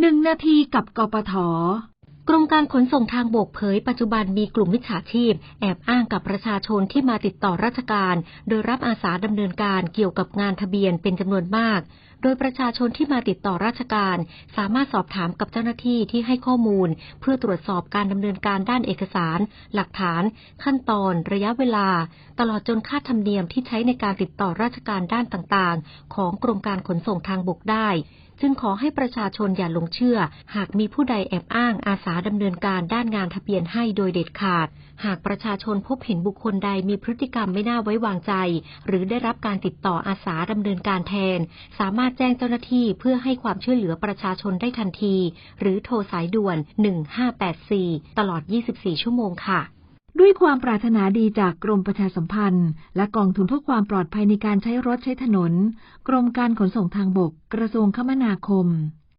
หนึ่งนาทีกับกปทกรมการขนส่งทางบกเผยปัจจุบันมีกลุ่มมิจฉาชีพ แอบอ้างกับประชาชนที่มาติดต่อราชการ โดยรับอาสาดำเนินการเกี่ยวกับงานทะเบียนเป็นจำนวนมาก โดยประชาชนที่มาติดต่อราชการ สามารถสอบถามกับเจ้าหน้าที่ที่ให้ข้อมูล เพื่อตรวจสอบการดำเนินการด้านเอกสาร หลักฐาน ขั้นตอน ระยะเวลา ตลอดจนค่าธรรมเนียมที่ใช้ในการติดต่อราชการด้านต่างๆ ของกรมการขนส่งทางบกได้จึงขอให้ประชาชนอย่าหลงเชื่อ หากมีผู้ใดแอบอ้างอาสาดำเนินการด้านงานทะเบียนให้โดยเด็ดขาด หากประชาชนพบเห็นบุคคลใดมีพฤติกรรมไม่น่าไว้วางใจ หรือได้รับการติดต่ออาสาดำเนินการแทน สามารถแจ้งเจ้าหน้าที่เพื่อให้ความช่วยเหลือประชาชนได้ทันที หรือโทรสายด่วน 1584 ตลอด 24 ชั่วโมงค่ะด้วยความปรารถนาดีจากกรมประชาสัมพันธ์ และกองทุนเพื่อความปลอดภัยในการใช้รถใช้ถนน กรมการขนส่งทางบก กระทรวงคมนาคม